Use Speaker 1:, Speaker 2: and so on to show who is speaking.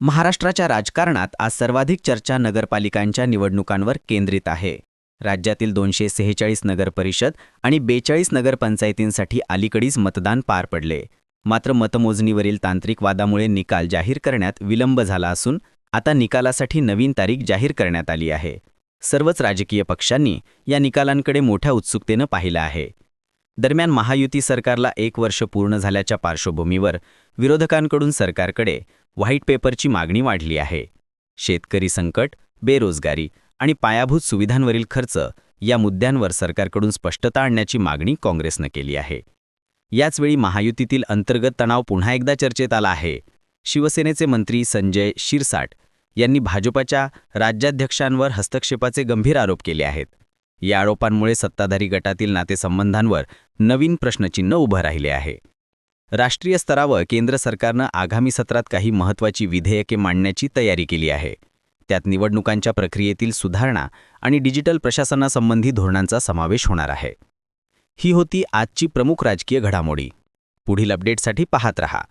Speaker 1: महाराष्ट्राच्या राजकारणात आज सर्वाधिक चर्चा नगरपालिकांच्या निवडणुकांवर केंद्रित आहे. राज्यातील दोनशे सेहेचाळीस नगरपरिषद आणि बेचाळीस नगरपंचायतींसाठी अलीकडीच मतदान पार पडले. मात्र मतमोजणीवरील तांत्रिक वादामुळे निकाल जाहीर करण्यात विलंब झाला असून आता निकालासाठी नवीन तारीख जाहीर करण्यात आली आहे. सर्वच राजकीय पक्षांनी या निकालांकडे मोठ्या उत्सुकतेनं पाहिलं आहे. दरम्यान महायुती सरकारला एक वर्ष पूर्ण झाल्याच्या पार्श्वभूमीवर विरोधकांकडून सरकारकडे व्हाईट पेपरची मागणी वाढली आहे. शेतकरी संकट बेरोजगारी आणि पायाभूत सुविधांवरील खर्च या मुद्द्यांवर सरकारकडून स्पष्टता आणण्याची मागणी काँग्रेसनं केली आहे. याचवेळी महायुतीतील अंतर्गत तणाव पुन्हा एकदा चर्चेत आला आहे. शिवसेनेचे मंत्री संजय शिरसाट यांनी भाजपच्या राज्याध्यक्षांवर हस्तक्षेपाचे गंभीर आरोप केले आहेत. या आरोपांमुळे सत्ताधारी गटातील नातेसंबंधांवर नवीन प्रश्नचिन्ह उभं राहिले आहे. राष्ट्रीय स्तरावर केंद्र सरकारनं आगामी सत्रात काही महत्त्वाची विधेयके मांडण्याची तयारी केली आहे. त्यात निवडणुकांच्या प्रक्रियेतील सुधारणा आणि डिजिटल प्रशासनासंबंधी धोरणांचा समावेश होणार आहे. ही होती आजची प्रमुख राजकीय घडामोडी. पुढील अपडेटसाठी पाहत रहा.